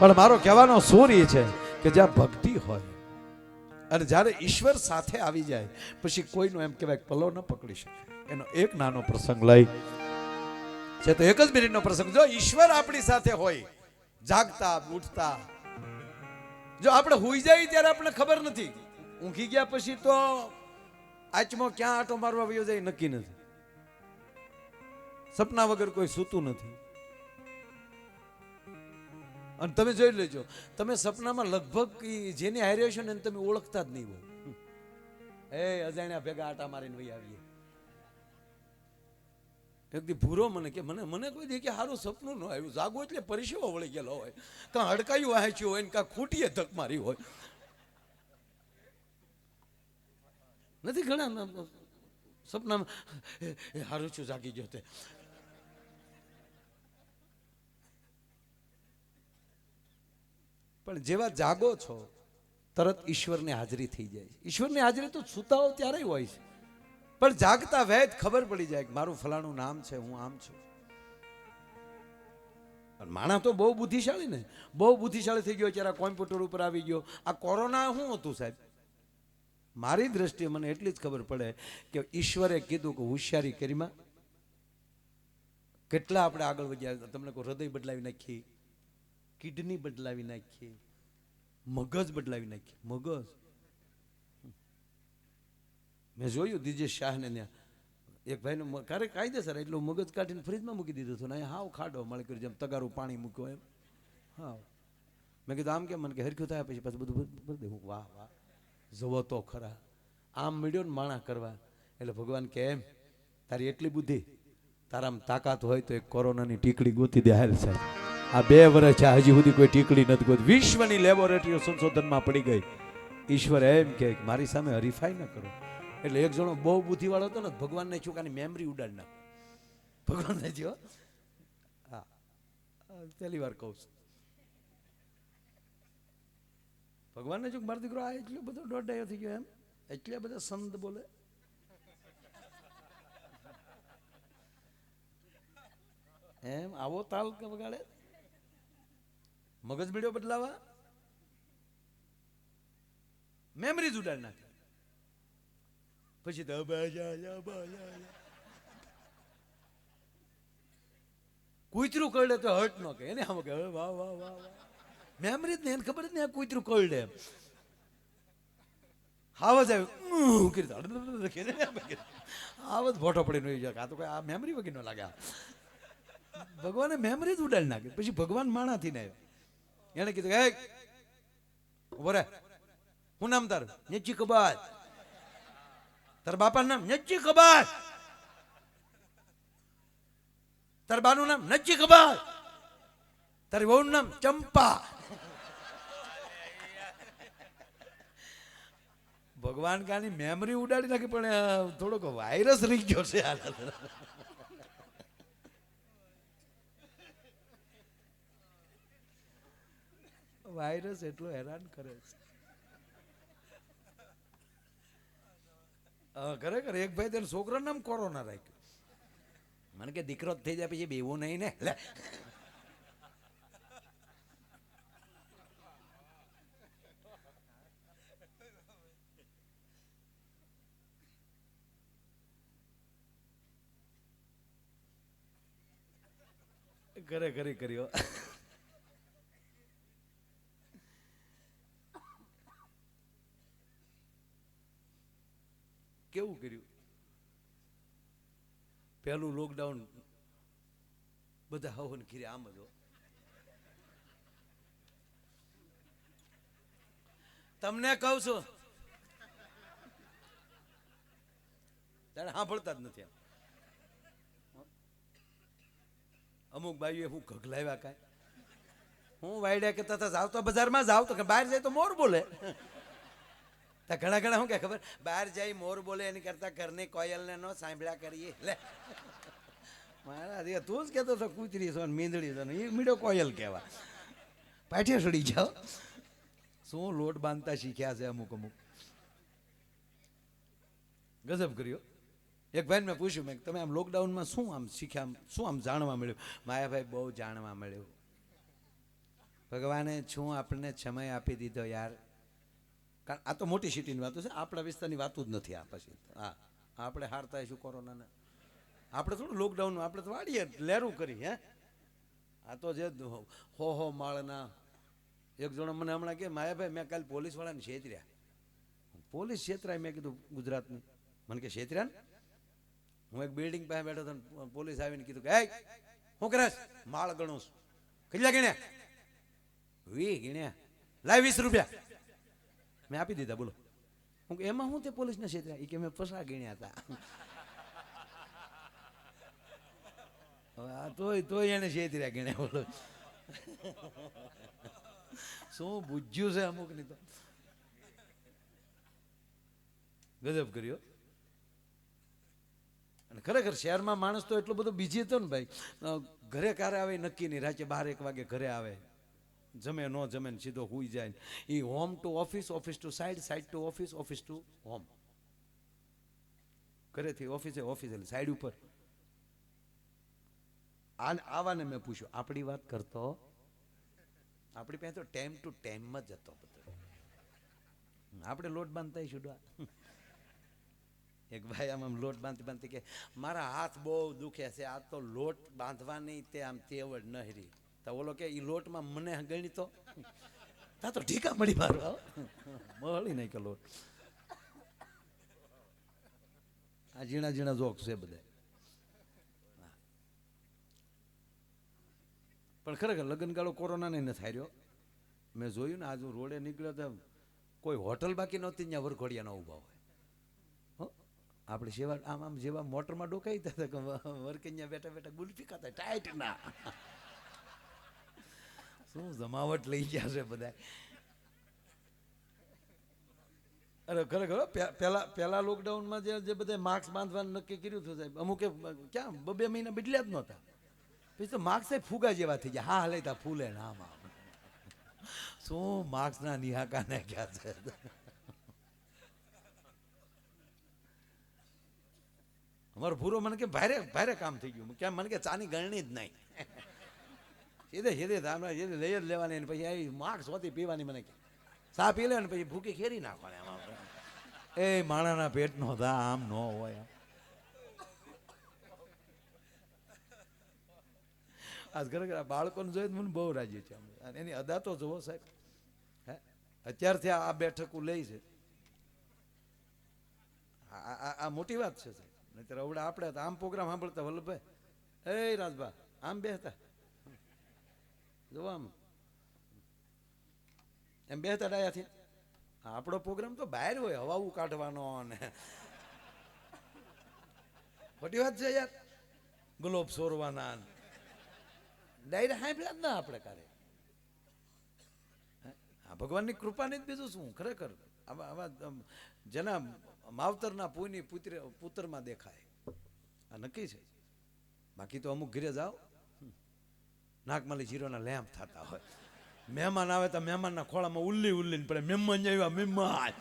પણ મારો કહેવાનો સૂર એ છે કે જ્યાં ભક્તિ હોય અને જ્યારે ઈશ્વર સાથે આવી જાય, પછી કોઈનો એમ કહેવાય પલો ન પકડી શકે. એનો એક નાનો પ્રસંગ લઈ. છે તો એક જ મિનિટનો પ્રસંગ. જો ઈશ્વર આપણી સાથે હોય, જાગતા ઉઠતા જો આપણે હુઈ જાય ત્યારે આપણને ખબર નથી. ઊંઘી ગયા પછી તો આચમો ક્યાં આટો મારવા વયો જાય નક્કી નથી. સપના વગર કોઈ સૂતું નથી. અને તમે જોઈ લેજો તમે સપનામાં લગભગ જેની હારે છો ને એને તમે ઓળખતા જ નહીં હો એ અજાણ્યા ભેગા આટા મારીને વહી આવીએ એક ભૂરો મને કે મને મને કોઈ દે કે સારું સપનું ન આવ્યું જાગો એટલે પરિસેવો વળી ગયેલો હોય કાં હડકાયું વાંચ્યું હોય ને કાં ખૂટીએ ધક મારી હોય નથી ઘણા સપનામાં સારું છું જાગી ગયો તે પણ જેવા જાગો છો, તરત ઈશ્વરની હાજરી થઈ જાય ઈશ્વરની હાજરી તો સુતાઓ ત્યારે હોય છે. પણ જાગતા વહેત ખબર પડી જાય કે મારું ફલાણું નામ છે, હું આમ છું. પણ માણસ તો બહુ બુદ્ધિશાળી ને. બહુ બુદ્ધિશાળી થઈ ગયો ત્યારે કોમ્પ્યુટર ઉપર આવી ગયો. આ કોરોના શું હતું સાહેબ? મારી દ્રષ્ટિએ મને એટલી જ ખબર પડે કે ઈશ્વરે કીધું કે હોશિયારી કરીમાં કેટલા આપણે આગળ વધ્યા? તમને કોઈ હૃદય બદલાવી નાખી? કિડની બદલાવી નાખી? મગજ બદલાવી નાખી. મગજ. મેં જોયું દિજેશ શાહને ત્યાં. એક ભાઈનું ક્યારેક કાયદેસર એટલું મગજ કાઢીને ફ્રીજમાં મૂકી દીધું હતું ને હાવ ખાડો મળી કર્યું, જેમ તગારું પાણી મૂક્યો એમ. હા મેં કીધું, આમ કેમ? મને કે હરખ્યું થાય, પછી પાછું બધું ભરી દેવું વાહ વાહ. જવો તો ખરા. આમ મળ્યો ને માણા કરવા. એટલે ભગવાન કે એમ તારી એટલી બુદ્ધિ, તારામાં તાકાત હોય તો એક કોરોનાની ટીકડી ગોતી દે, હાલ, સાહેબ. આ બે વર્ષ છે હજી સુધી કોઈ ટીકડી નથી ગોતી. વિશ્વની લેબોરેટરીઓ સંશોધનમાં પડી ગઈ. ઈશ્વર એમ કે મારી સામે હરીફાઈ ન કરો. એટલે એક જણો બહુ બુદ્ધિવાળો હતો ને, ભગવાનને છોકરાની મેમરી ઉડાડ નાખો. ભગવાનને જો, હા, પહેલી વાર કહું છું. ભગવાનને જો મારો દીકરો આ એટલો બધો દોઢાયો થઈ ગયો એમ. એટલે બધા સંત બોલે. એમ, આવો તાલ વગાડે. મગજ બીડો બદલાવા? મેમરી ઉડાડી નાખે. પછી તો. કૂતરું કરડે તો હર્ટ ન કે એને આમ કે વાહ વાહ વાહ મેમરી જ નહીં એને ખબર જ નહીં આ કૂતરું કરડે આવાજ આવ્યું કરી ફોટો પડીને વહી જાય. આ તો કોઈ આ મેમરી વગર ન લાગે ભગવાને મેમરી જ ઉડાડી નાખી. પછી ભગવાન માણાથી ને એને કીધું હે ઊભો રે શું નામ તારું નેચી કબાત તારા બાપા નામ નેચી કબાત તાર બાનું નામ નચ્ચી કબાત તારી વહુનું નામ ચંપા ભગવાન કાની મેમરી ઉડાડી નાખી પણ થોડોક વાયરસ રહી ગયો છે આ વાયરસ એટલો હેરાન કરે છે. ખરેખર એક ભાઈ તેના છોકરા નામ કોરોના રાખ્યો. મને કે દીકરો થઈ જાય પછી બેવું નહીં ને. ઘરે ઘરે કર્યો. કેવું કર્યું? પહેલું લોકડાઉન બધા હવન ખીરે આમ જ તમને કહું છું, તારે સાંભળતા જ નથી. અમુક બાઈઓએ હું ઘગલાવ્યા કાંઈ. હું વાયડા કે તથા જાવ તો બજારમાં જાવ. તો કે, બહાર જાય તો મોર બોલે. તો ઘણા ઘણા શું કે ખબર? બહાર જાય મોર બોલે એની કરતા ઘરની કોયલને નો સાંભળ્યા કરીએ. એટલે મારા દે તું જ કહેતો હતો, કૂતરી છો ને મીંદડી છો એ મીડો કોયલ કહેવા પાઠે સડી જાઓ. શું લોટ બાંધતા શીખ્યા છે અમુક અમુક? ગજબ કર્યો. એક ભાઈને મેં પૂછ્યું, મેં તમે આમ લોકડાઉનમાં શું આમ શીખ્યા? શું આમ જાણવા મળ્યું? માયાભાઈ, બહુ જાણવા મળ્યું. ભગવાને શું આપણને સમય આપી દીધો યાર. કારણ આ તો મોટી સિટીની વાતો છે, આપણા વિસ્તારની વાતો જ નથી આ પછી. હા, આપણે હારતા શું કોરોનાને. આપણે થોડું લોકડાઉન આપણે તો વાળીએ લેરું કરી, હે? આ તો જે હો હો, માળના. એક જણો મને હમણાં કે, માયાભાઈ, મેં કાલે પોલીસવાળાને છેતર્યા. પોલીસ છેતરાય, મેં કીધું, ગુજરાતની. મને કે, છેતર્યા ને? હું એક બિલ્ડિંગ પાસે બેઠો હતો પોલીસ આવીને કીધું કે, હું કરે માળ ગણું છું. કેટલા ગણ્યા? વી ગણ્યા. લાય વીસ રૂપિયા. મેં આપી દીધા, બોલો. હું એમાં હું તે પોલીસને છેતર્યા એ કે મેં પસા ગણ્યા હતા. હવે તોય તોય એને છેતર્યા ગણ્યા બોલો. શું બુજ્યું છે અમુકની તો? ગજબ કર્યો. અને ખરેખર શહેરમાં માણસ તો એટલો બધો બીજી હતો ને ભાઈ. ઘરે ક્યારે આવે નક્કી નહીં. રાતે બાર, એક વાગે ઘરે આવે. જમે ન જમે ને સીધો હુઈ જાય એ home to office office to side side to office office to home ઘરેથી ઓફિસે ઓફિસ એટલે સાઈડ ઉપર. આવાને મેં પૂછ્યું આપણી વાત કરતો? આપણી પાસે તો ટાઈમ ટુ ટાઈમમાં જ હતો બધો. આપણે લોટ બાંધતા છૂટવા એક ભાઈ આમ આમ લોટ બાંધતી બાંધતી કે, મારા હાથ બહુ દુખે છે, આ તો લોટ બાંધવાની તે આમ તેવડ નહરી. તો ઓલો કે એ લોટમાં મને ગણી તો. તા તો ઢીકા મળી મારો મળી નહીં કે લોટ. આ ઝીણા ઝીણા જોક છે બધા. પણ ખરેખર લગ્નગાળો કોરોનાને નથી હાર્યો મેં જોયું ને, આજ રોડે નીકળ્યો તો કોઈ હોટલ બાકી નહોતી, ત્યાં વરઘોડિયાનો ઊભા હોય. આપણે સેવા, આમ આમ જેવા મોટરમાં ડોકાઈ હતા વરકન્યા બેઠા બેઠા ગુલ્ફી ખાતા, ટાઈટ ના. શું જમાવટ લઈ ગયા છે બધા અરે ખરેખર પેલા પેલા લોકડાઉનમાં જે જે બધા માસ્ક બાંધવાનું નક્કી કર્યું હતું સાહેબ, અમુકે ક્યાં બબે મહિના બદલ્યા જ નહોતા. પછી તો માર્ક્સ ફૂગા જેવા થઈ ગયા. હા હાલે ફૂલે ને આમ શું શું માર્ક્સના નિહાકા ક્યાં છે? અમારો ભૂરો મને કે, ભારે ભારે કામ થઈ ગયું. કેમ મને કે ચાની ગણણી જ નહીં. સીધે સીધે આપણે સીધે લઈ જ લેવાની પછી આવી માર્ક સોથી પીવાની મને ચા પી લે ને પછી ભૂકી ખેરી નાખવાની આમ એ માણાના પેટનો ધા આમ ન હોય. આજ ખરેખર આ બાળકોને જોઈ મને બહુ રાજી છે એની અદા તો જુઓ સાહેબ. હે? અત્યારથી આ બેઠક લે છે. આ- મોટી વાત છે સાહેબ. નહીં અવડા આપણે આમ પ્રોગ્રામ સાંભળતા વલ્લભભાઈ. એ રાજભા, આમ બેહતા. જોવો આમ. એમ ડાયા થયા આપણો પ્રોગ્રામ તો બહાર હોય હવાવું કાઢવાનો ને ખોટી વાત છે યાર. ગ્લોબ સોરવાના ડાયરે સાંભળ્યા જ ના આપણે કારે આ ભગવાનની કૃપાની જ બીજું શું? ખરેખર, આવા જેના માવતરના પુની પુત્ર, પુત્રમાં દેખાય. આ નક્કી છે. બાકી તો અમુક ઘરે જાઓ. નાકમાલી જીરોના લેમ્પ થતા હોય. મહેમાન આવે તો મહેમાનના ખોળામાં ઉલ્લી ઉલ્લીને પડે. મહેમાન આવ્યા, મહેમાન.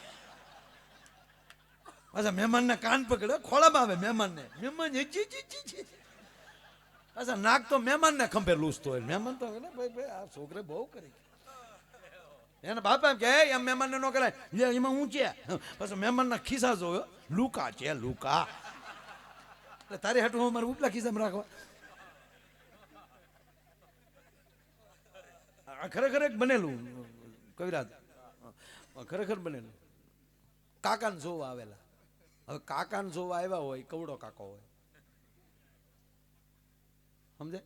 પાછા મહેમાનના કાન પકડે. ખોળામાં આવે મહેમાનને. મહેમાન અચ્છા નાક તો મહેમાનને ખંભે લૂસતો હોય. મહેમાન તો ભાઈ ભાઈ, આ છોકરે બહુ કરી એના બાપા એમ કે એમ મહેમાનને ન કરાય. એમાં હું છે? પછી મહેમાનના ખિસ્સા જોયો. લુકા છે, લુકા. તારે તારી હાટું હું મારે ઉપલા ખિસ્સામાં રાખવા? ખરેખર એક બનેલું, કવિરાજ. ખરેખર બનેલું. કાકાને જોવા આવેલા. હવે કાકાને જોવા આવ્યા હોય, કવડો કાકો હોય. સમજે?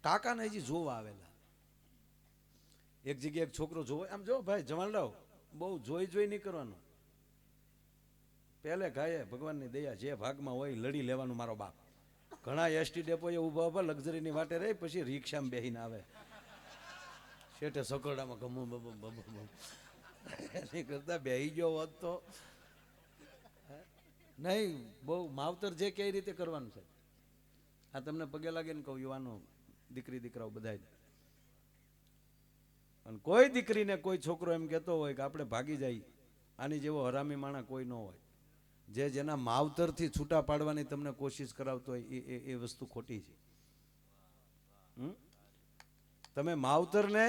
કાકાને હજી જોવા આવેલા. એક જગ્યાએ એક છોકરો જોવો. આમ જો ભાઈ લાવ બહુ જોઈ જોઈ નહીં કરવાનું. પહેલે ગાયે ભગવાનની દયા જે ભાગમાં હોય લડી લેવાનું મારો બાપ. ઘણા એસટી ડેપોએ ઊભા ઊભા લક્ઝરીની વાટે રહી, પછી રિક્ષામાં બેહીને આવે. શેઠે સકરડામાં ગમું બમ બમ બમ એની કરતા બેહી ગયો હોત તો. નહીં, બહુ માવતર જે કઈ રીતે કરવાનું છે. આ તમને પગે લાગે ને કહું, યુવાનો, દીકરી, દીકરાઓ બધા અને કોઈ દીકરીને કોઈ છોકરો એમ કહેતો હોય કે આપણે ભાગી જાય. આની જેવો હરામી માણા કોઈ ન હોય. જે જેના માવતરથી છૂટા પાડવાની તમને કોશિશ કરાવતો હોય, એ એ વસ્તુ ખોટી છે? તમે માવતરને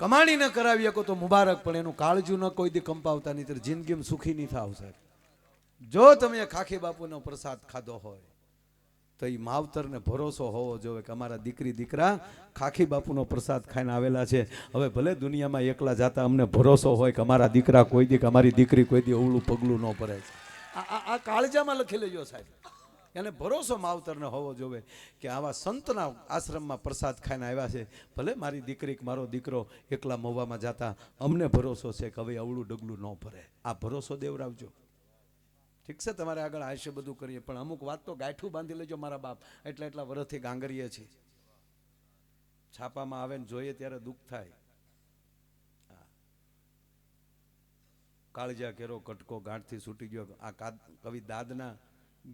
કમાણી ન કરાવી શકો તો મુબારક, પણ એનું કાળજું ન કોઈ દી કંપાવતા નહીં જિંદગીમાં સુખી નહીં થાવ, સાહેબ. જો તમે ખાખી બાપુનો પ્રસાદ ખાધો હોય, તો એ માવતરને ભરોસો હોવો જોઈએ કે અમારા દીકરી, દીકરા ખાખી બાપુનો પ્રસાદ ખાઈને આવેલા છે. હવે ભલે દુનિયામાં એકલા જાતા અમને ભરોસો હોય કે અમારા દીકરા કોઈ દી અમારી દીકરી કોઈ દી અવળું, પગલું ન ભરે છે આ કાળજામાં લખી લેજો સાહેબ. એને ભરોસો માવતરને હોવો જોઈએ કે આવા સંતના આશ્રમમાં પ્રસાદ ખાઈને આવ્યા છે. ભલે મારી દીકરી મારો દીકરો એકલા મોવામાં જતા, અમને ભરોસો છે કે હવે અવળું ડગલું ન ભરે. આ ભરોસો દેવરાવજો. ઠીક છે, તમારે આગળ આયુષ્ય બધું કરીએ, પણ અમુક વાત તો ગાંઠું બાંધી લેજો મારા બાપ. એટલા એટલા વર્ષથી ગાંગરીએ છીએ. છાપામાં આવે ને જોઈએ ત્યારે દુઃખ થાય. કાળજા કેરો કટકો ગાંઠથી છૂટી ગયો. આ કવિ દાદના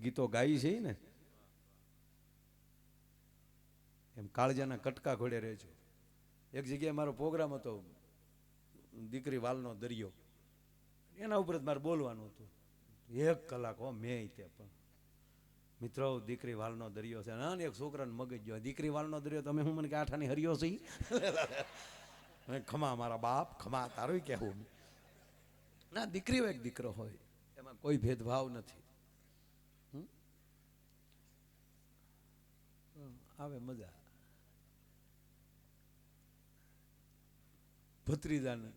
ગીતો ગાઈ છે ને? એમ કાળજાના કટકા ઘોડે રહેજો એક જગ્યાએ મારો પ્રોગ્રામ હતો, દીકરી વાલનો દરિયો. એના ઉપર જ મારે બોલવાનું હતું. એક કલાક હો, મેં તે પણ. મિત્રો, દીકરી વાલનો દરિયો છે. ના એક છોકરાને મગજ ગયો. દીકરી વાલનો દરિયો, તમે હું મને કે આઠાની હરિયો છે ખમા મારા બાપ, ખમા તારું કહેવું. ના દીકરી હોય એક દીકરો હોય. એમાં કોઈ ભેદભાવ નથી. આવે મજા. ભત્રીજાને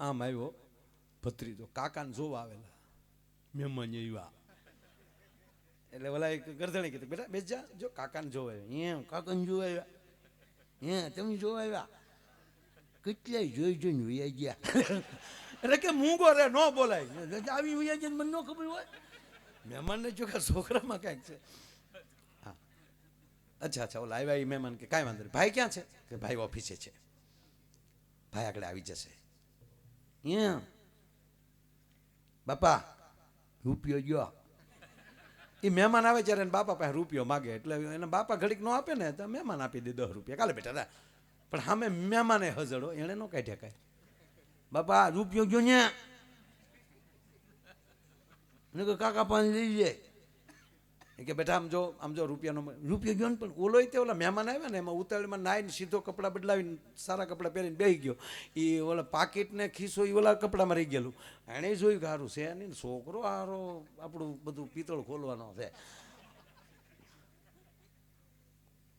આમ આવ્યો ભત્રીજો. કાકાને જોવા આવેલા. મહેમાન એવા એટલે ઓલા એક ગરદણે કીધું બેટા બેસ જા જો કાકાને જોવા આવ્યા. એમ કાકાને જોવા આવ્યા. હે તમે જોવા આવ્યા. કેટલાય જોઈ જોઈને વૈયા ગયા. એટલે કે મૂંગો રે, ન બોલાય. આવી વૈયા જઈને મને ન ખબર હોય. મહેમાનને જો કે છોકરામાં કાંઈક છે. હા. અચ્છા અચ્છા, ઓલા આવ્યા એ મહેમાન કે કાંઈ વાંધો નહીં. ભાઈ ક્યાં છે? કે ભાઈ ઓફિસે છે. ભાઈ આગળ આવી જશે. એમ. બાપા, રૂપિયો ગયો એ મહેમાન આવે ત્યારે બાપા પાસે રૂપિયો માગે, એટલે એના બાપા ઘડીક નો આપે ને, તો મહેમાન આપી દે દસ રૂપિયા. કાલે બેટા પણ સામે મહેમાને હજડો, એણે ન કાઢ્યા કાંઈ. બાપા રૂપિયો ગયો ને મને કહ્યું કાકા પાણી લઈ જાય કે બેટા, આમ જો આમ જો રૂપિયાનો રૂપિયો ગયો ને પણ ઓલો તે ઓલા મહેમાન આવ્યા ને, એમાં ઉતાવળમાં નાઈને સીધો કપડાં બદલાવીને સારા કપડાં પહેરીને બેસી ગયો. એ ઓલા પાકીટ ને ખિસ્સો એ ઓલા કપડામાં રહી ગયેલું. એણે જોયું કે સારું છે નહીં છોકરો હારો, આપણું બધું પિત્તળ ખોલવાનો છે.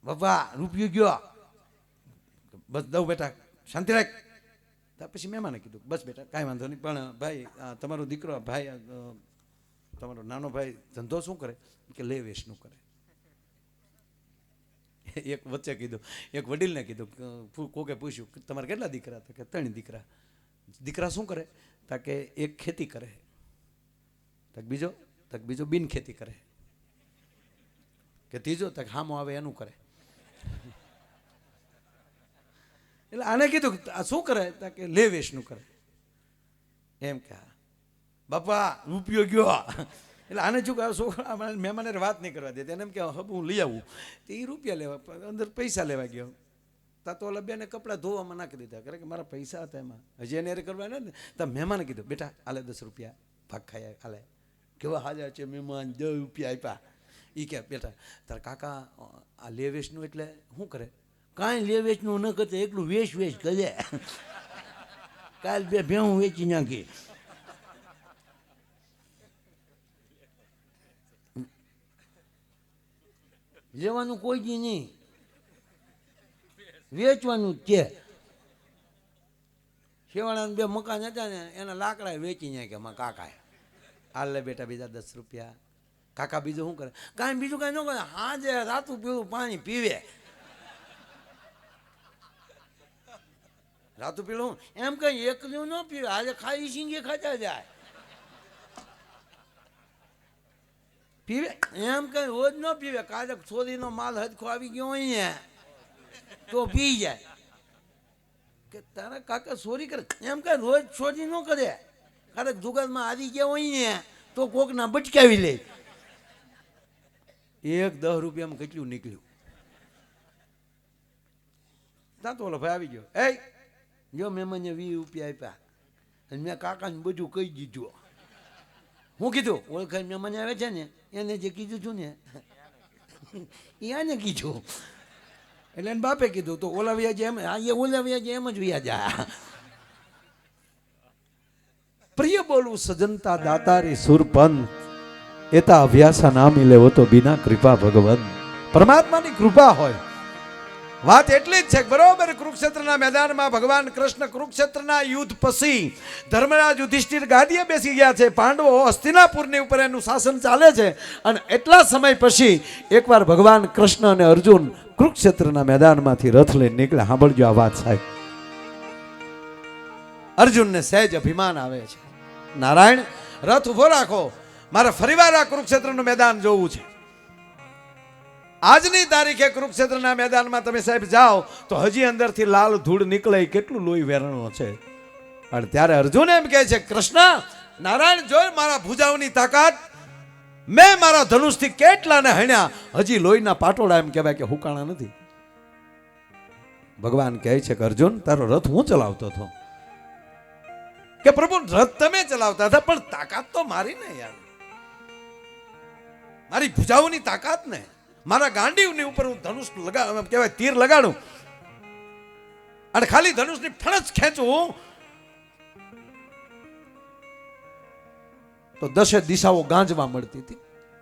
બાપા, રૂપિયો ગયો. બસ દઉં બેટા, શાંતિ રાખ. પછી મહેમાને કીધું, બસ બેટા, કાંઈ વાંધો નહીં, પણ ભાઈ તમારો દીકરો ભાઈ તમારો નાનો ભાઈ ધંધો શું કરે? કે લે વેસનું કરે. એક વચ્ચે કીધું, એક વડીલને કીધું કોકે પૂછ્યું કે તમારે કેટલા દીકરા તો કે, ત્રણ દીકરા. દીકરા શું કરે? તા કે, એક ખેતી કરે. તક બીજો? તક બીજો બિન ખેતી કરે. કે, ત્રીજો? તક હામો આવે એનું કરે. એટલે આને કીધું આ શું કરે? કે લે વેશનું કરે. એમ કે, બાપા, રૂપિયો ગયો. એટલે આને શું કહે? છોકરા મને મહેમાને વાત નહીં કરવા દે એને એમ કે, હવે હું લઈ આવું. તો એ રૂપિયા લેવા, અંદર પૈસા લેવા ગયો. તા તો ઓલા બેને કપડાં ધોવામાં નાખી દીધા. કરે કે મારા પૈસા હતા એમાં. હજી એને એરે કરવા ને, તા મહેમાને કીધું, બેટા, આલે દસ રૂપિયા, ભાગ ખાયા આલે. કેવા હાજર છે મહેમાન, દસ રૂપિયા આપ્યા. એ કે, બેટા, તારા કાકા આ લે વેશનું એટલે શું કરે? કાંઈ લે વેચનું ન કરતા, એકલું વેચ વેચ કરે. કાલ બે ભેહું વેચી નાખી. લેવાનું કોઈ જી નહીં. વેચવાનું કે શેવાળાના બે મકાન હતા ને, એના લાકડા વેચી નાખ્યા મારા કાકાએ. હાલ લે બેટા બીજા દસ રૂપિયા. કાકા બીજું શું કરે? કાંઈ બીજું કાંઈ ન કરે. હાજે રાતું પીવું, પાણી પીવે. રાતું પીવું એમ કઈ એકલું ન પીવે, આજે ખાઈ સિંગે ખાતા જાય. પીવે? એમ કઈ રોજ ન પીવે, કાલે ચોરીનો માલ હદખો આવી ગયો હોય ને, તો પી જાય. કે તારા કાકા ચોરી કરે, એમ કઈ રોજ ચોરી ન કરે. કારક દુકાનમાં આવી ગયા હોય ને, તો કોકના બચકાવી લે. એક દસ રૂપિયામાં કેટલું નીકળ્યું? ત્યાં તો ઓલો ભાઈ આવી ગયો. એ જો મેં મને વીસ રૂપિયા આપ્યા. અને મેં કાકાને બધું કહી દીધું. હું કીધું? ઓળખાણ મેં મને આવે છે ને, એને જે કીધું છું ને, એ આને કીધું. એટલે એને બાપે કીધું તો ઓલા વ્યાજ એમ આ એ ઓલા વ્યાજ એમ જ. વ્યાજ પ્રિય બોલું સજનતા દાતારી સુરપંત એતા અભ્યાસા ના લેવો હો તો બિના કૃપા ભગવાન પરમાત્માની કૃપા હોય. વાત એટલી જ છે બરોબર કુરુક્ષેત્રના મેદાનમાં ભગવાન કૃષ્ણ કુરુક્ષેત્રના યુદ્ધ પછી ધર્મરાજ યુધિષ્ઠિર ગાદીએ બેસી ગયા છે. પાંડવો હસ્તિનાપુરની ઉપર એનું શાસન ચાલે છે અને એટલા સમય પછી એકવાર ભગવાન કૃષ્ણ અને અર્જુન કુરુક્ષેત્રના મેદાનમાંથી રથ લઈને નીકળ્યા. સાંભળજો આ વાત સાહેબ. અર્જુનને સહેજ અભિમાન આવે છે. નારાયણ, રથ ઊભો રાખો. મારે ફરીવાર આ કુરુક્ષેત્રનું મેદાન જોવું છે. આજની તારીખે કુરુક્ષેત્રના મેદાનમાં તમે સાહેબ જાઓ તો હજી અંદરથી લાલ ધૂળ નીકળે કેટલું લોહી વેરણો છે. અને ત્યારે અર્જુન એમ કહે છે, કૃષ્ણ, નારાયણ જોઈ મારા ભુજાઓની તાકાત. મેં મારા ધનુષથી કેટલાને હણ્યા. હજી લોહીના પાટોળા એમ કહેવાય કે હુકાણા નથી. ભગવાન કહે છે કે, અર્જુન, તારો રથ હું ચલાવતો હતો? કે, પ્રભુ, રથ તમે ચલાવતા હતા, પણ તાકાત તો મારી ને યાર. મારી ભુજાઓની તાકાત ને. મારા ગાંડીવની ઉપર હું ધનુષ લગા કહેવાય તીર લગાડું. અને ખાલી ધનુષની ફણસ ખેંચું. તો દસે દિશાઓ ગાંજવા મળતી હતી.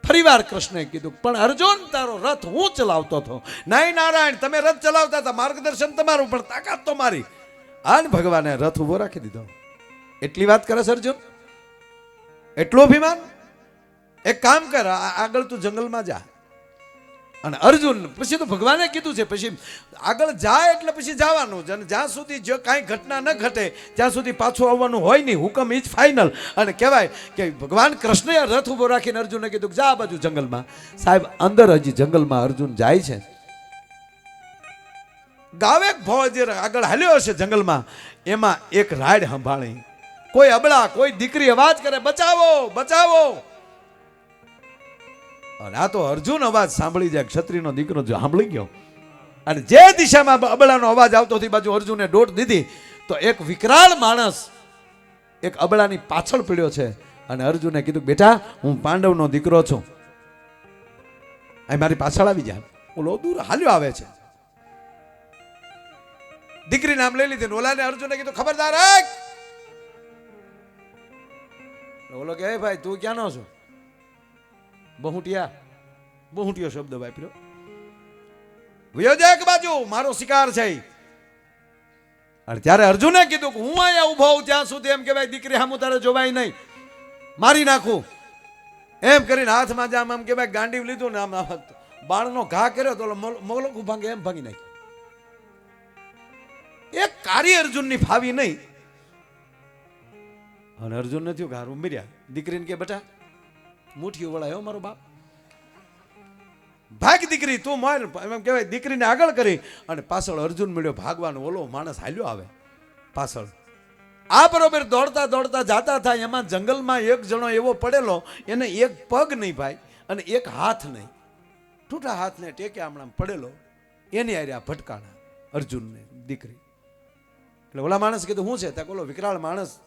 ફરીવાર કૃષ્ણએ કીધું, પણ અર્જુન, તારો રથ હું ચલાવતો હતો. નહીં નારાયણ, તમે રથ ચલાવતા હતા, માર્ગદર્શન તમારું, પણ તાકાત તો મારી. આન ભગવાને રથ ઊભો રાખી દીધો. એટલી વાત કરે અર્જુન? એટલું અભિમાન? એક કામ કર આગળ તું જંગલમાં જા. અને અર્જુન, પછી તો ભગવાને કીધું છે, પછી આગળ જાય એટલે પછી જવાનું છે અને જ્યાં સુધી જો કાંઈ ઘટના ન ઘટે, ત્યાં સુધી પાછું આવવાનું હોય નહીં. હુકમ ઇઝ ફાઇનલ. અને કહેવાય કે ભગવાન કૃષ્ણએ રથ ઊભો રાખીને અર્જુને કીધું જા આ બાજુ જંગલમાં. સાહેબ, અંદર હજી જંગલમાં અર્જુન જાય છે. ગાવેક ભો જે આગળ હાલ્યો હશે જંગલમાં, એમાં એક રાડ સંભાળી. કોઈ અબળા, કોઈ દીકરી અવાજ કરે, બચાવો બચાવો. અને આ તો અર્જુન અવાજ સાંભળી જાય, ક્ષત્રિયનો દીકરો સાંભળી ગયો. અને જે દિશામાં અબળાનો અવાજ આવતો હતી, બાજુ અર્જુને દોટ દીધી, તો એક વિકરાળ માણસ એક અબળાની પાછળ પીડ્યો છે અને અર્જુને કીધું, બેટા, હું પાંડવનો દીકરો છું. અહીં મારી પાછળ આવી જા ઓલો દૂર હાલ્યો આવે છે. દીકરી નામ લઈ લીધી ઓલાને અર્જુને કીધું, ખબરદાર ઓલો કે, "એ ભાઈ, તું ક્યાંનો છો? બહુટિયા, બહુટિયો શબ્દ વાપર્યો. એક બાજુ, મારો શિકાર છે અને ત્યારે અર્જુને કીધું કે હું અહીંયા ઊભો હોઉં ત્યાં સુધી એમ કહેવાય, દીકરી હામું તારે જોવાય નહીં. મારી નાખું. એમ કરીને હાથમાં જામ આમ કહેવાય, ગાંડી લીધું ને આમ બાળનો ઘા કર્યો તો મોલકું ભાંગે એમ ભાંગી નાખ્યું. એક કાર્ય અર્જુનની ફાવી નહીં. અને અર્જુન નથી ઘારું મર્યા દીકરીને કે બેટા મુઠ્ઠીઓ વળાયો મારો બાપ. ભાગ દીકરી, તું માર. એમ કહેવાય, દીકરીને આગળ કરી અને પાછળ અર્જુન મળ્યો, ભાગવાનો ઓલો માણસ હાલ્યો આવે. પાછળ. આ બરોબર દોડતા દોડતા જાતા થાય, એમાં જંગલમાં એક જણો એવો પડેલો, એને એક પગ નહીં ભાઈ, અને એક હાથ નહીં. ટૂટા હાથને ટેકે હમણાં પડેલો, એની આર્યા ભટકાણા અર્જુનને દીકરી. એટલે ઓલા માણસ કીધું, શું છે? ત્યાં ઓલો વિકરાળ માણસ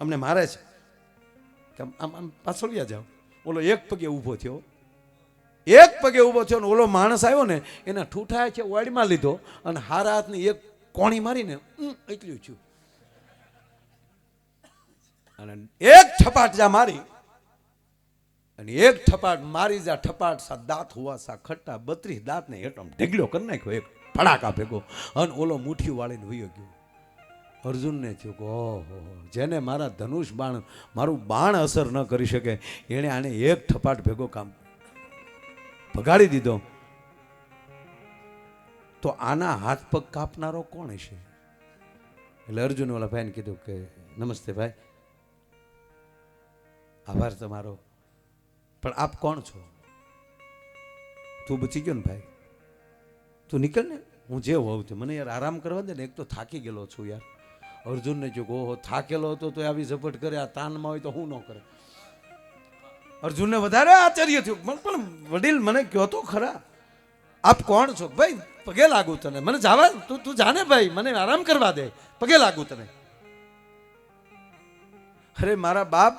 અમને મારે છે. આમ આમ પાછળ વ્યા જાઓ. ઓલો એક પગે ઊભો થયો. એક પગે ઊભો થયો ને ઓલો માણસ આવ્યો ને, એને ઠૂઠાય છે વાડીમાં લીધો અને હારા હાથની એક કોણી મારીને એટલું થયું અને એક ઠપાટ જા મારી, અને એક ઠપાટ મારી જા ઠપાટ સા દાંત હોવા સા ખટ્ટા બત્રીસ દાંતને હેઠો આમ ઢેગલો કરી નાખ્યો, એક ફડાકા ભેગો. અને ઓલો મુઠ્ઠી વાળીને વયો ગયો. અર્જુનને થયું કે, ઓહો જેને મારા ધનુષ બાણ, મારું બાણ અસર ન કરી શકે, એણે આને એક ઠપાટ ભેગો કામ ભગાડી દીધો. તો આના હાથ પગ કાપનારો કોણ હશે? એટલે અર્જુન ઓલા ભાઈને કીધું કે, નમસ્તે ભાઈ, આભાર તમારો. પણ આપ કોણ છો? તું બચી ગયો ને ભાઈ. તું નીકળ ને. હું જે હોઉં છું. મને યાર આરામ કરવા દે ને, એક તો થાકી ગયેલો છું યાર. અર્જુનને જો ઓહો, થાકેલો હતો તો આવી ઝપટ કરે, આ તાનમાં હોય તો હું ન કરે. અર્જુનને વધારે આશ્ચર્ય થયું. પણ વડીલ મને કહો તો ખરા. આપ કોણ છો? ભાઈ, પગે લાગુ તને. મને જાવા, તું તું જાને ભાઈ? મને આરામ કરવા દે. પગે લાગુ તને. અરે, મારા બાપ,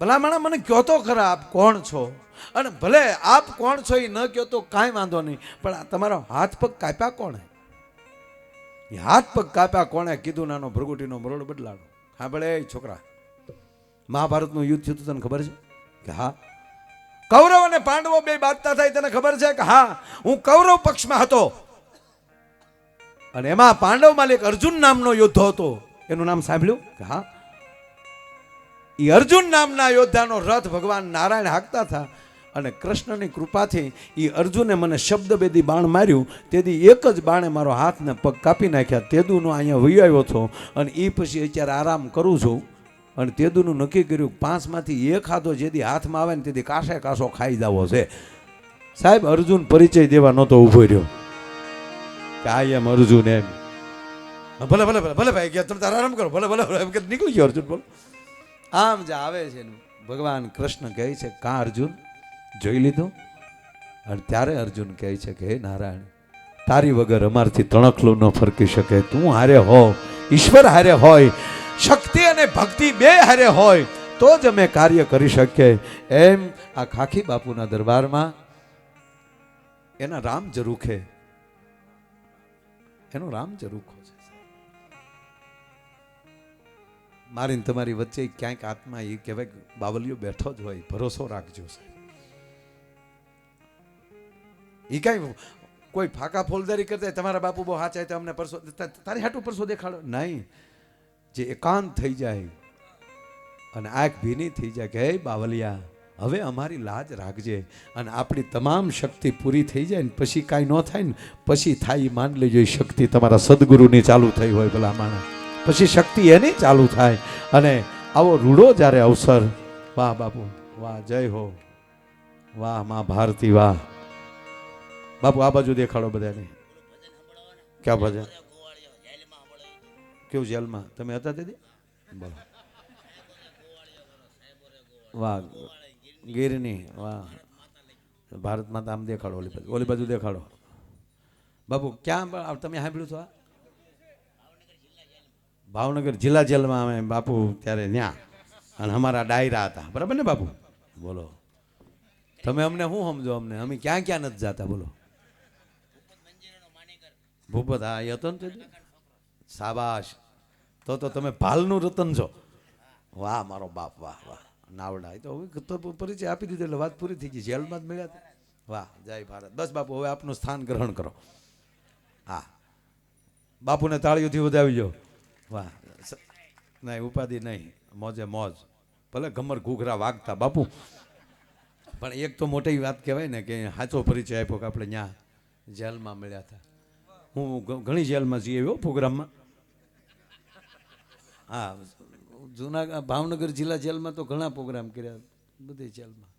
ભલામણા મને કહો તો ખરા આપ કોણ છો? અને ભલે આપ કોણ છો એ ન કહો તો કાંઈ વાંધો નહીં. પણ તમારો હાથ પગ કાપ્યા કોણે હાથ પગ કાપ્યા કોણે કીધું નાનો ભૃગુટીનો મરોડ બદલાડો? હા ભલે છોકરા. મહાભારતનું યુદ્ધ થયું તને ખબર છે? કે હા. કૌરવ અને પાંડવો બે બાદતા થાય, તને ખબર છે કે હા? હું કૌરવ પક્ષમાં હતો. અને એમાં પાંડવ એક અર્જુન નામનો યોદ્ધો હતો. એનું નામ સાંભળ્યું? કે હા. એ અર્જુન નામના યોદ્ધાનો રથ ભગવાન નારાયણ હાંકતા હતા. અને કૃષ્ણની કૃપાથી એ અર્જુને મને શબ્દભેદી બાણ માર્યું. તેથી એક જ બાણે મારો હાથને પગ કાપી નાખ્યા. તેદુનો અહીંયા વહી આવ્યો હતો અને એ પછી અત્યારે આરામ કરું છું. અને તેદુનું નક્કી કર્યું પાંચમાંથી એક હાથો જેથી હાથમાં આવે ને તેથી કાસે કાસો ખાઈ જવો છે. સાહેબ, અર્જુન પરિચય દેવા નહોતો ઊભો રહ્યો. કે આ એમ અર્જુન એમ. ભલે ભલે ભલે ભલે ભાઈ ગયા તમે તારા આરામ કરો. ભલે ભલે એમ કે નીકળી ગયો અર્જુન બોલો. આમ જ આવે છે ભગવાન કૃષ્ણ કહે છે, કા અર્જુન? જોઈ લીધું? અને ત્યારે અર્જુન કહે છે કે, હે નારાયણ, તારી વગર અમારથી તણખલું ન ફરકી શકે. તું હારે હો, ઈશ્વર હારે હોય, શક્તિ અને ભક્તિ બે હારે હોય, તો જ અમે કાર્ય કરી શકીએ. એમ આ ખાખી બાપુના દરબારમાં એના રામ જરૂખે, એનો રામ જરૂખો છે. મારીને તમારી વચ્ચે ક્યાંક આત્મા એ કહેવાય બાવલીઓ બેઠો જ હોય, ભરોસો રાખજો સાહેબ. એ કાંઈ કોઈ ફાકા ફોલદારી કરતા તમારા બાપુ બહુ હાચાય તો અમને પરસો તારી હાટું પરસો દેખાડો. નહીં. જે એકાંત થઈ જાય અને આંખ ભીની થઈ જાય કે, હે બાવલિયા, હવે અમારી લાજ રાખજે અને આપણી તમામ શક્તિ પૂરી થઈ જાય ને પછી કાંઈ ન થાય ને, પછી થાય ઈ માન લેજો એ શક્તિ તમારા સદગુરુની ચાલુ થઈ હોય ભલા માણસ. પછી શક્તિ એની ચાલુ થાય અને આવો રૂડો જ્યારે અવસર, વાહ બાપુ, વાહ, જય હો, વાહ, મા ભારતી, વાહ. બાપુ, આ બાજુ દેખાડો બધાને. ક્યાં ભજન? કેવું જેલમાં? તમે હતા દીદી? બોલો. વાહ, ગીરની, વાહ. ભારતમાં તો આમ દેખાડો ઓલી બાજુ. ઓલી બાજુ દેખાડો. બાપુ, ક્યાં તમે સાંભળ્યું છો ભાવનગર જિલ્લા જેલમાં અમે, બાપુ, ત્યારે ન્યા. અને અમારા ડાયરા હતા. બરાબર ને બાપુ? બોલો. તમે અમને શું સમજો અમને? અમે ક્યાં ક્યાં નથી જતા? બોલો. ભૂપત હા એ હતો ને સાબાશ તો તો તમે ભાલનું રતન છો. વાહ, મારો બાપ, વાહ વાહ. નાવડા. તો તો પરિચય આપી દીધો એટલે વાત પૂરી થઈ ગઈ. જેલમાં જ મળ્યા હતા. વાહ, જય ભારત. બસ બાપુ, હવે આપનું સ્થાન ગ્રહણ કરો. હા. બાપુને તાળીઓથી વધાવી જો વાહ. નહીં, ઉપાધિ નહીં. મોજે મોજ. ભલે ગમર ઘૂઘરા વાગતા, બાપુ. પણ એક તો મોટી વાત કહેવાય ને કે સાચો પરિચય આપ્યો કે આપણે ત્યાં જેલમાં મળ્યા હતા. હું ઘણી જેલમાં જઈ આવ્યો પ્રોગ્રામમાં. હા, જૂના ભાવનગર જિલ્લા જેલમાં તો ઘણા પ્રોગ્રામ કર્યા, બધી જેલમાં.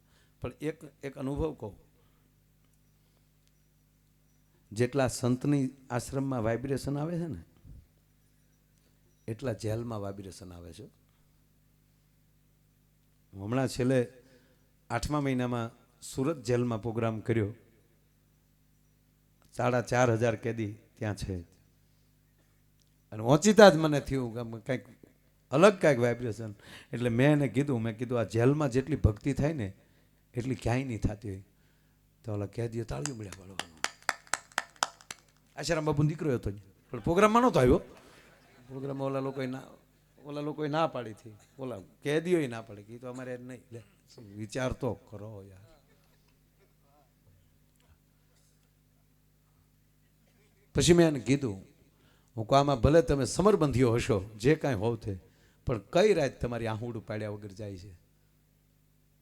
પણ એક એક અનુભવ કહું. જેટલા સંતની આશ્રમમાં વાઇબ્રેશન આવે છે ને, એટલા જેલમાં વાઇબ્રેશન આવે છે. હમણાં છેલ્લે આઠમા મહિનામાં સુરત જેલમાં પ્રોગ્રામ કર્યો. સાડા ચાર હજાર કેદી ત્યાં છે. અને ઓચિતા જ મને થયું કે કંઈક અલગ કાંઈક વાઇબ્રેશન એટલે મેં એને કીધું, મેં કીધું, આ જેલમાં જેટલી ભક્તિ થાય ને, એટલી ક્યાંય નહીં થતી હોય. તો ઓલા કેદીઓ તાળીઓ મળ્યા બોલો આશારામ બાપુ દીકરો હતો. પણ પ્રોગ્રામમાં નહોતો આવ્યો. પ્રોગ્રામમાં ઓલા લોકોએ ના, ઓલા લોકોએ ના પાડી હતી. ઓલા કેદીઓએ ના પાડી. કે તો અમારે નહીં. વિચાર તો કરો યાર. પછી મેં એને કીધું, હું કહું, આમાં ભલે તમે સમરબંધીઓ હશો, જે કાંઈ હોવ તે, પણ કઈ રાત તમારી આહુડ પાડ્યા વગર જાય છે?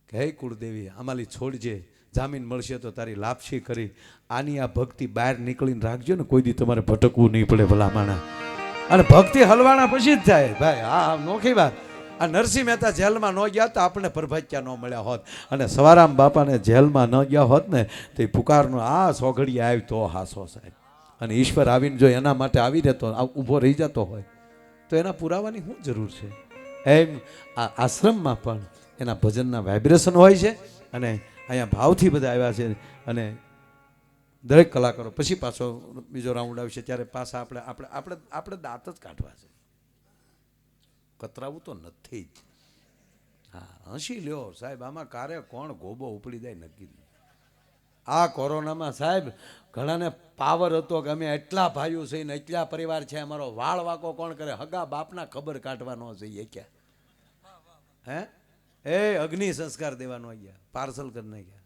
કે, હે કુળદેવી અમારી છોડજે, જામીન મળશે તો તારી લાપસી કરી, આની આ ભક્તિ બહાર નીકળીને રાખજો ને, કોઈ દી તમારે ભટકવું નહીં પડે ભલા માણા. અને ભક્તિ હલવાના પછી જ થાય. ભાઈ હા નોખી વાત. આ નરસિંહ મહેતા જેલમાં ન ગયા તો આપણે પરભાચ્યા ન મળ્યા હોત. અને સવારામ બાપાને જેલમાં ન ગયા હોત ને, તો પુકારનો આ સોઘડી આવ્યો તો હાસો સાહેબ. અને ઈશ્વર આવીને જો એના માટે આવી રહેતો ઊભો રહી જતો હોય, તો એના પુરાવાની શું જરૂર છે એમ આ આશ્રમમાં પણ એના ભજનના વાઇબ્રેશન હોય છે અને અહીંયા ભાવથી બધા આવ્યા છે અને દરેક કલાકારો, પછી પાછો બીજો રાઉન્ડ આવશે ત્યારે પાછા આપણે આપણે આપણે આપણે દાંત જ કાઢવા છે કતરાવું તો નથી જ હા, હસી લ્યો સાહેબ, આમાં કારે કોણ ગોબો ઉપડી જાય નક્કી. આ કોરોનામાં સાહેબ ઘણાને પાવર હતો કે અમે એટલા ભાઈઓ છે ને એટલા પરિવાર છે, અમારો વાળ વાકો કોણ કરે? હગા બાપના ખબર કાઢવાનો છે એ ક્યાં હે? એ અગ્નિ સંસ્કાર દેવાનો ગયા પાર્સલ કરી નાખ્યા.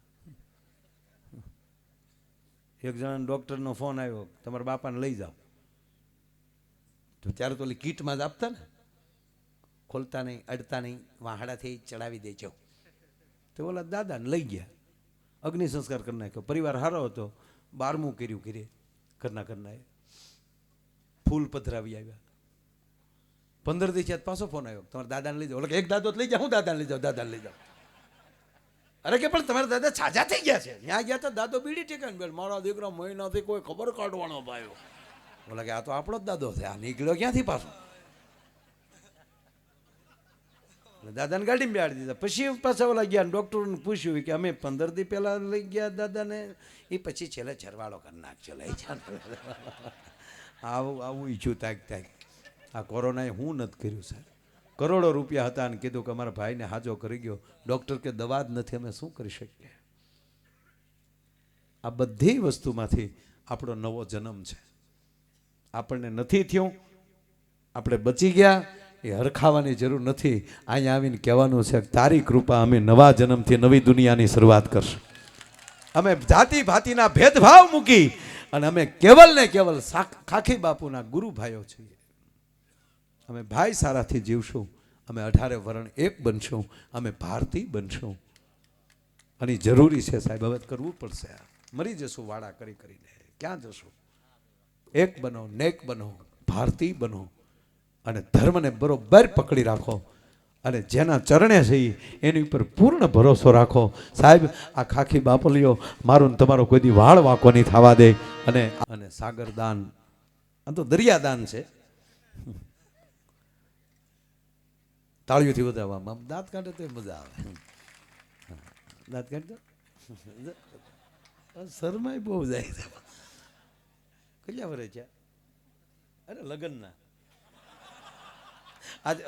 એક જણા ડૉક્ટરનો ફોન આવ્યો, તમારા બાપાને લઈ જાઓ. તો ત્યારે તો ઓલી કીટમાં જ આપતા ને. ખોલતા નહીં, અડતા નહીં, વાહડાથી ચડાવી દેજો. તો ઓલા દાદાને લઈ ગયા. અગ્નિ સંસ્કાર કરી નાખ્યો. પરિવાર સારો હતો, બારમું કર્યું કરીએ કરના કરનાએ ફૂલ પધરાવી આવ્યા. પંદર દિવસ યાદ પાછો ફોન આવ્યો. તમારા દાદાને લઈ જાઓ. એટલે એક દાદો લઈ જાઓ, હું દાદાને લઈ જાઉં, દાદાને લઈ જાઉં અરે કે, પણ તમારા દાદા છાજા થઈ ગયા છે. ત્યાં ગયા તો દાદો બીડી ટેકાને બેન મારા દીકરા મહિનાથી કોઈ ખબર કાઢવાનો ભાઈઓ બોલા કે, આ તો આપણો જ દાદો છે. આ નીકળ્યો ક્યાંથી પાછો એટલે દાદાને ગાડીમાં બેહાડી દીધા. પછી પાછા ઓલા ગયા ડૉક્ટરને પૂછ્યું કે અમે પંદર દી પહેલાં લઈ ગયા દાદાને. એ પછી છેલ્લે ચરવાળો કરી નાખજો, લઈ જા આવું આવું ઈચ્છું તાક તાક. આ કોરોનાએ હું નથી કર્યું સર કરોડો રૂપિયા હતા અને કીધું કે અમારા ભાઈને હાજો કરી ગયો. ડૉક્ટર કે દવા જ નથી, અમે શું કરી શકીએ? આ બધી વસ્તુમાંથી આપણો નવો જન્મ છે. આપણને નથી થયું. આપણે બચી ગયા. એ હરખાવાની જરૂર નથી. અહીંયા આવીને કહેવાનું છે તારી કૃપા અમે નવા જન્મથી નવી દુનિયાની શરૂઆત કરશું. અમે જાતિ ભાતિના ભેદભાવ મૂકી અને અમે કેવલ ને કેવલ ખાખી બાપુના ગુરુ ભાઈઓ છીએ. અમે ભાઈ સારાથી જીવશું. અમે અઢારે વરણ એક બનશું. અમે ભારતી બનશું. અને જરૂરી છે સાહેબ, હવે કરવું પડશે. મરી જશું, વાડા કરી કરીને. ક્યાં જશું? એક બનો, નેક બનો, ભારતી બનો. અને ધર્મને બરોબર પકડી રાખો. અને જેના ચરણે છે એની ઉપર પૂર્ણ ભરોસો રાખો. સાહેબ, આ ખાખી બાપલીઓ, મારું ને તમારો કોઈ દી વાળ વાંકો નહીં થવા દે. અને અને સાગરદાન આ તો દરિયાદાન છે. તાળીઓથી વધારવામાં આમ દાંત કાઢે તો મજા આવે. દાંત કાઢ દો શરમાય બહુ જાય કેટલા વર્ષ છે અરે લગ્નના. આજે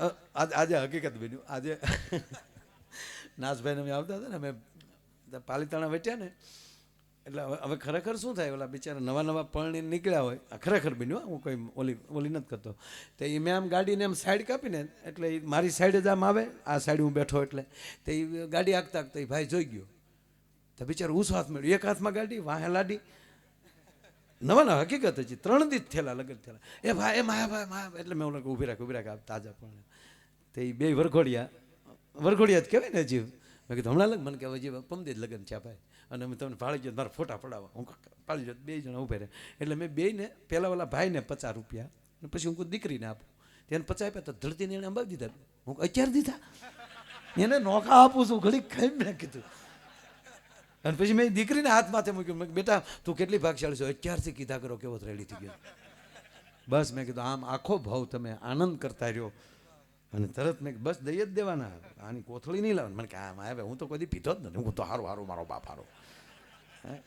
આજે હકીકત બન્યું. આજે નાસભાઈને અમે આવતા હતા ને, અમે પાલીતાણા વેચ્યા ને, એટલે હવે હવે ખરેખર શું થાય? ઓલા બિચારા નવા નવા પરણી નીકળ્યા હોય. આ ખરેખર બન્યું, હું કોઈ ઓલી ઓલી નથી કરતો. તો એ મેં આમ ગાડીને એમ સાઈડ કાપીને એટલે એ મારી સાઈડ જ આમ આવે, આ સાઈડ હું બેઠો એટલે. તો એ ગાડી આગતા આગતા એ ભાઈ જોઈ ગયો. તો બિચારો ઉસ હાથ મળ્યો. એક હાથમાં ગાડી, વાહે લાડી નવા નવા હકીકત હજી ત્રણ દી થયેલા, લગ્ન થયેલા. એ ભાઈ એ માયા ભાઈ માયા એટલે મેં ઓલા ઊભી રાખ ઊભી રાખ તાજા પણ. તે બે વરઘોડિયા વરઘોડિયા જ કહેવાય ને જીવ. મેં કીધું, હમણાં લગ્ન મને કહેવાય હજી પમદે જ લગ્ન છે ભાઈ. અને અમે તમને પાળી ગયો મારા ફોટા પડાવવા હું પાળી ગયો બે જણા ઊભે રહે એટલે મેં બેને પહેલાં ઓલા ભાઈને પચાસ રૂપિયા પછી હું કોઈ દીકરીને આપું. તેને પચાસ આપ્યા તો ધરતીને એને અંબાવી દીધા. હું અત્યારે દીધા? એને નોખા આપું છું ઘડી ખાઈ મેં કીધું. અને પછી મેં દીકરીને હાથ માથે મૂક્યું. મેં બેટા, તું કેટલી ભાગશાળી છો? અત્યારથી કીધા કરો, કેવો રેડી થઈ ગયો. બસ મેં કીધું, આમ આખો ભાવ તમે આનંદ કરતા રહ્યો. અને તરત મેં બસ દઈ જ દેવાના. આની કોથળી નહીં લાવવાની. મને કે, આમ આવે, હું તો કોઈ પીધો જ નથી. હું તો હારું હારું, મારો બાપ હારો. હે?